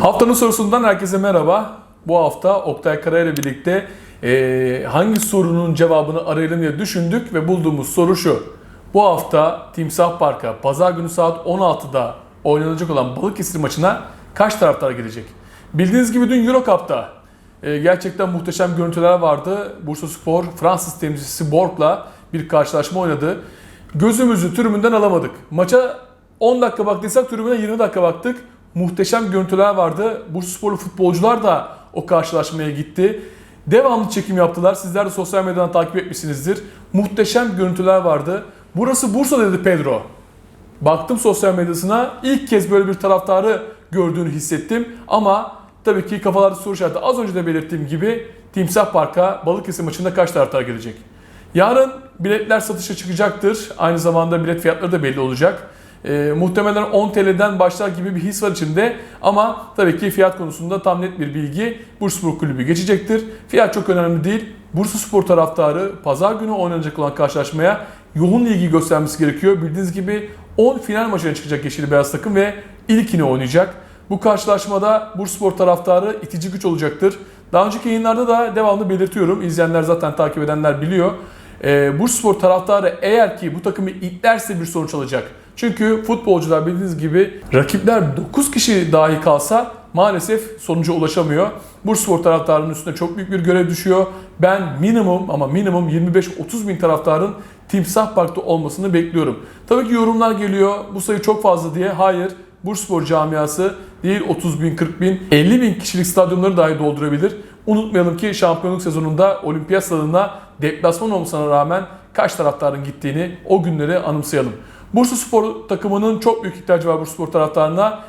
Haftanın sorusundan herkese merhaba. Bu hafta Oktay Kara ile birlikte eee, hangi sorunun cevabını arayalım diye düşündük ve bulduğumuz soru şu. Bu hafta Timsah Park'a pazar günü saat 16'da oynanacak olan Balıkesir maçına kaç taraftar gelecek? Bildiğiniz gibi dün Euro Cup'ta e, gerçekten muhteşem görüntüler vardı. Bursa Spor Fransız temsilcisi Borg'la bir karşılaşma oynadı. Gözümüzü tribünden alamadık. Maça 10 dakika baktıysak tribüne 20 dakika baktık. Muhteşem görüntüler vardı. Bursa Sporlu futbolcular da o karşılaşmaya gitti. Devamlı çekim yaptılar. Sizler de sosyal medyadan takip etmişsinizdir. Muhteşem görüntüler vardı. Burası Bursa dedi Pedro. Baktım sosyal medyasına ilk kez böyle bir taraftarı gördüğünü hissettim ama tabii ki kafalarda soru işareti az önce de belirttiğim gibi Timsah Park'a Balıkesir maçında kaç taraftar gelecek? Yarın biletler satışa çıkacaktır. Aynı zamanda bilet fiyatları da belli olacak. Ee, muhtemelen 10 TL'den başlar gibi bir his var içinde ama tabii ki fiyat konusunda tam net bir bilgi Bursaspor Kulübü geçecektir. Fiyat çok önemli değil. Bursaspor taraftarı pazar günü oynanacak olan karşılaşmaya yoğun ilgi göstermesi gerekiyor. Bildiğiniz gibi 10 final maçına çıkacak Yeşil Beyaz takım ve ilkini oynayacak. Bu karşılaşmada Bursaspor taraftarı itici güç olacaktır. Daha önceki yayınlarda da devamlı belirtiyorum. İzleyenler zaten takip edenler biliyor. Ee, Bursaspor taraftarı eğer ki bu takımı itlerse bir sonuç alacak. Çünkü futbolcular bildiğiniz gibi rakipler 9 kişi dahi kalsa maalesef sonuca ulaşamıyor. Bursaspor taraftarının üstüne çok büyük bir görev düşüyor. Ben minimum ama minimum 25-30 bin taraftarın Timsah Park'ta olmasını bekliyorum. Tabii ki yorumlar geliyor bu sayı çok fazla diye. Hayır. Bursaspor camiası değil 30 bin, 40 bin, 50 bin kişilik stadyumları dahi doldurabilir. Unutmayalım ki şampiyonluk sezonunda olimpiyat stadına deplasman olmasına rağmen kaç taraftarın gittiğini o günleri anımsayalım. Bursa Spor takımının çok büyük ihtiyacı var Bursa Spor taraftarına.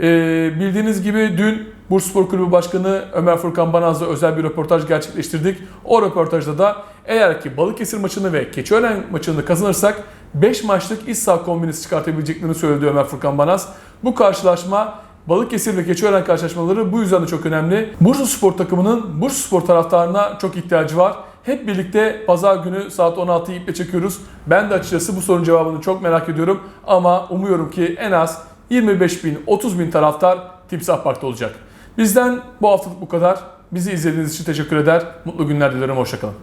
Ee, bildiğiniz gibi dün Bursa Spor Kulübü Başkanı Ömer Furkan Banaz'la özel bir röportaj gerçekleştirdik. O röportajda da eğer ki Balıkesir maçını ve Keçiören maçını kazanırsak 5 maçlık iç saha kombinesi çıkartabileceklerini söyledi Ömer Furkan Banaz. Bu karşılaşma Balıkesir ve Keçiören karşılaşmaları bu yüzden de çok önemli. Bursa Spor takımının Bursa Spor taraftarına çok ihtiyacı var. Hep birlikte pazar günü saat 16'yı iple çekiyoruz. Ben de açıkçası bu sorunun cevabını çok merak ediyorum. Ama umuyorum ki en az 25 bin, 30 bin taraftar Timsah Park'ta olacak. Bizden bu haftalık bu kadar. Bizi izlediğiniz için teşekkür eder. Mutlu günler dilerim. Hoşçakalın.